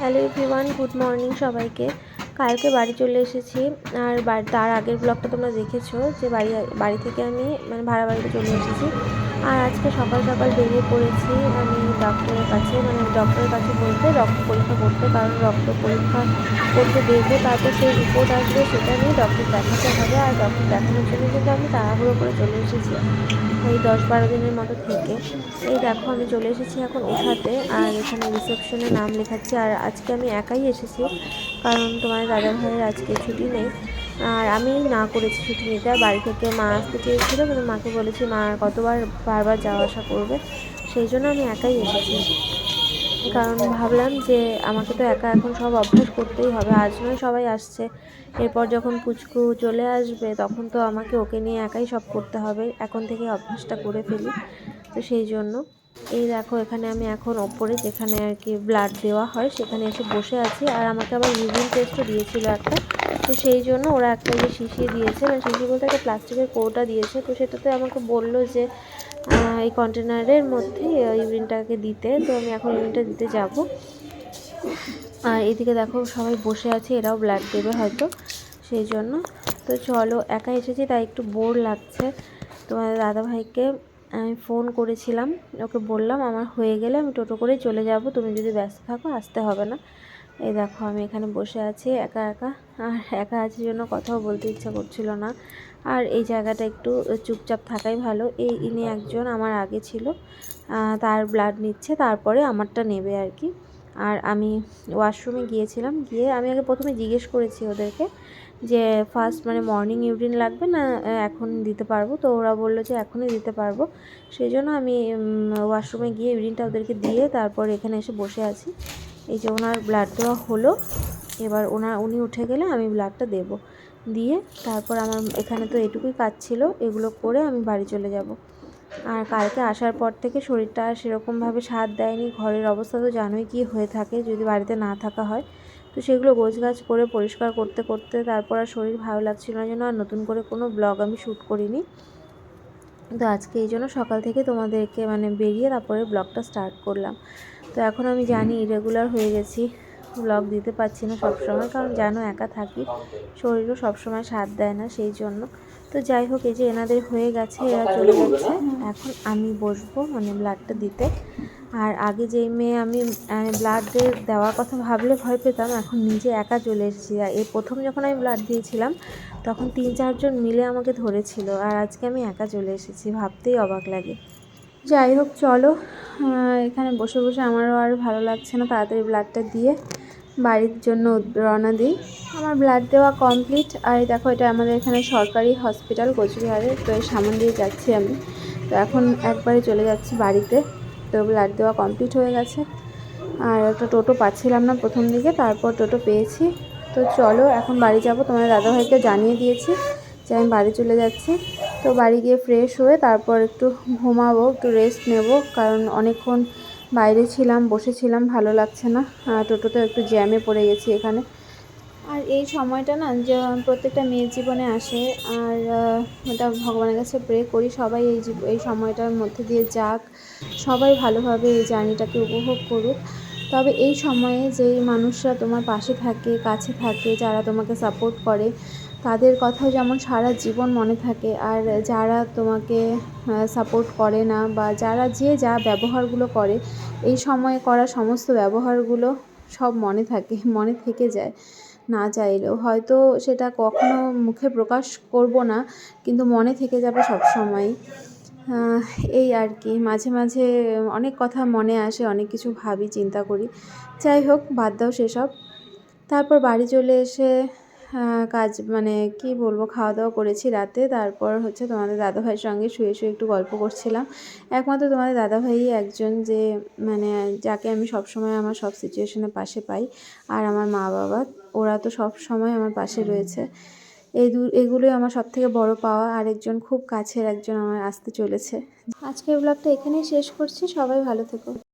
Hello everyone good morning সবাইকে। কালকে বাড়ি চলে এসেছি। আর তার আগের ব্লগটা তোমরা দেখেছ যে বাড়ি বাড়ি থেকে আমি মানে ভাড়া বাড়িতে চলে এসেছি। আর আজকে সকাল সকাল বেরিয়ে পড়েছি আমি ডক্টরের কাছে মানে ডক্টরের কাছে বলতে রক্ত পরীক্ষা করতে, কারণ রক্ত পরীক্ষা করতে দেখব তারপর সেই রিপোর্ট আসবে সেটা নিয়ে ডক্টর দেখাতে হবে। আর ডক্টর দেখানোর জন্য কিন্তু আমি তাড়াহুড়ো করে চলে এসেছি এই দশ বারো দিনের মতো থেকে। এই দেখো, আমি চলে এসেছি এখন ওঠাতে আর এখানে রিসেপশনে নাম লেখাচ্ছি। আর আজকে আমি একাই এসেছি। কারণ তোমার দাদা ভাইয়ের আজকে ছুটি নেই। আর আমি না করেছি ছুটি নিতে। বাড়ি থেকে মা আসতে চেয়েছিলো, কিন্তু মাকে বলেছি, মা, কতবার, বারবার যাওয়া আসা করবে? সেই জন্য আমি একাই এসেছি। কারণ ভাবলাম যে আমাকে তো একা এখন সব অভ্যাস করতেই হবে। আজ নয়, সবাই আসছে। এরপর যখন পুচকু চলে আসবে, তখন তো আমাকে ওকে নিয়ে একাই সব করতে হবে। এখন থেকে অভ্যাসটা করে ফেলি। তো সেই জন্য এই দেখো, এখানে আমি এখন ওপরে যেখানে আর কি ব্লাড দেওয়া হয়, সেখানে এসে বসে আছি। আর আমাকে আবার ইউরিন টেস্টও দিয়েছিল একটা। তো সেই জন্য ওরা একটা যে শিশি দিয়েছে মানে শিশি বলতে একটা প্লাস্টিকের কৌটা দিয়েছে। তো সেটাতে আমাকে বলল যে এই কন্টেনারের মধ্যে ইউরিনটাকে দিতে। তো আমি এখন ইউরিনটা দিতে যাব। আর এদিকে দেখো, সবাই বসে আছে, এরাও ব্লাড দেবে হয়তো। সেই জন্য। তো চলো, একা এসেছি, তাই একটু বোর লাগছে। তোমাদের দাদাভাইকে আমি ফোন করেছিলাম, ওকে বললাম, আমার হয়ে গেলে আমি টোটো করে চলে যাব, তুমি যদি ব্যস্ত থাকো, আসতে হবে না। এই দেখো, আমি এখানে বসে আছি, একা একা, আর একা আছি জন্য কথাও বলতে ইচ্ছা করছিল না। আর এই জায়গাটা একটু চুপচাপ থাকাই ভালো। এই ইনি একজন আমার আগে ছিল তার ব্লাড নিচ্ছে, তারপরে আমারটা নেবে আর কি। আর আমি ওয়াশরুমে গিয়েছিলাম, গিয়ে আমি আগে প্রথমে জিজ্ঞেস করেছি ওদেরকে যে ফার্স্ট মানে মর্নিং ইউরিন লাগবে না এখন দিতে পারব? তো ওরা বলল যে এখনই দিতে পারব। সেই জন্য আমি ওয়াশরুমে গিয়ে ইউরিনটা ওদেরকে দিয়ে তারপর এখানে এসে বসে আছি। এই যে ওনার ব্লাড দেওয়া হলো, এবার ওনার উনি উঠে গেলে আমি ব্লাডটা দেব। দিয়ে তারপর আমার এখানে তো এটুকুই কাজ ছিল, এগুলো করে আমি বাড়ি চলে যাব। আর কালকে আসার পর থেকে শরীরটা আর সেরকমভাবে সাথ দেয়নি। ঘরের অবস্থা তো জানোই কি হয়ে থাকে যদি বাড়িতে না থাকা হয়। তো সেগুলো গাছ করে পরিষ্কার করতে করতে তারপর আর শরীর ভালো লাগছিল না জন্য আর নতুন করে কোনো ব্লগ আমি শ্যুট করিনি। তো আজকে এই জন্য সকাল থেকে তোমাদেরকে মানে বেরিয়ে তারপরে ব্লগটা স্টার্ট করলাম। তো এখন আমি জানি ইরেগুলার হয়ে গেছি। ব্লগ দিতে পারছি না সবসময়, কারণ জানো একা থাকি, শরীরও সবসময় সাথ দেয় না সেই জন্য। তো যাই হোক, এই যে এনাদের হয়ে গেছে, এরা চলে যাচ্ছে। এখন আমি বসবো মানে ব্লাডটা দিতে। আর আগে যেই মেয়ে আমি ব্লাড দেওয়ার কথা ভাবলে ভয় পেতাম, এখন নিজে একা চলে এসেছি। আর এই প্রথম যখন আমি ব্লাড দিয়েছিলাম, তখন তিন চারজন মিলে আমাকে ধরেছিল। আর আজকে আমি একা চলে এসেছি, ভাবতেই অবাক লাগে। যাই হোক, চলো। এখানে বসে বসে আমারও আর ভালো লাগছে না, তাড়াতাড়ি ব্লাডটা দিয়ে। বাড়ির জন্য রওনা দিই। আমার ব্লাড দেওয়া কমপ্লিট আর দেখো, এটা আমাদের এখানে সরকারি হসপিটাল কোচবিহারে তো এর সামন দিয়ে যাচ্ছি আমি। তো এখন একবারে চলে যাচ্ছি বাড়িতে। তো ব্লাড দেওয়া কমপ্লিট হয়ে গেছে। আর একটা টোটো পাচ্ছিলাম না প্রথম দিকে, তারপর টোটো পেয়েছি। তো চলো, এখন বাড়ি যাব। তোমার দাদাভাইকে জানিয়ে দিয়েছি যে আমি বাড়ি চলে যাচ্ছি। তো বাড়ি গিয়ে ফ্রেশ হয়ে তারপর একটু ঘুমাবো, একটু রেস্ট নেব। কারণ অনেকক্ষণ বাইরে ছিলাম, বসেছিলাম, ভালো লাগছে না। টোটোতে একটু জ্যামে পড়ে গেছি এখানে। আর এই সময়টা না, যে প্রত্যেকটা মেয়ের জীবনে আসে, আর ওটা ভগবানের কাছে প্রে করি, সবাই এই এই সময়টার মধ্যে দিয়ে যাক। সবাই ভালোভাবে এই জার্নিটাকে উপভোগ করুক। তবে এই সময়ে যেই মানুষরা তোমার পাশে থাকে, কাছে থাকে, যারা তোমাকে সাপোর্ট করে তাদের কথাও যেমন সারা জীবন মনে থাকে, আর যারা তোমাকে সাপোর্ট করে না বা যারা যে যা ব্যবহারগুলো করে, এই সময়ে করা সমস্ত ব্যবহারগুলো সব মনে থাকে, মনে থেকে যায়, না চাইলেও। হয়তো সেটা কখনো মুখে প্রকাশ করব না, কিন্তু মনে থেকে যাবে সব সময়। এই আর কি। মাঝে মাঝে অনেক কথা মনে আসে, অনেক কিছু ভাবি, চিন্তা করি। যাই হোক, বাদ দাও সেসব। তারপর বাড়ি চলে এসে কাজ মানে কি বলব খাওয়া দাওয়া করেছি রাতে। তারপর হচ্ছে তোমাদের দাদাভাইয়ের সঙ্গে শুয়ে শুয়ে একটু গল্প করছিলাম। একমাত্র তোমাদের দাদাভাই একজন যে মানে যাকে আমি সবসময় আমার সব সিচুয়েশনের পাশে পাই আর আমার মা বাবা ওরা তো সব সময় আমার পাশে রয়েছে। এই দু এগুলোই আমার সব থেকে বড় পাওয়া। আরেকজন খুব কাছের একজন আমার আসতে চলেছে। আজকের ব্লগটা এখানেই শেষ করছি। সবাই ভালো থেকো।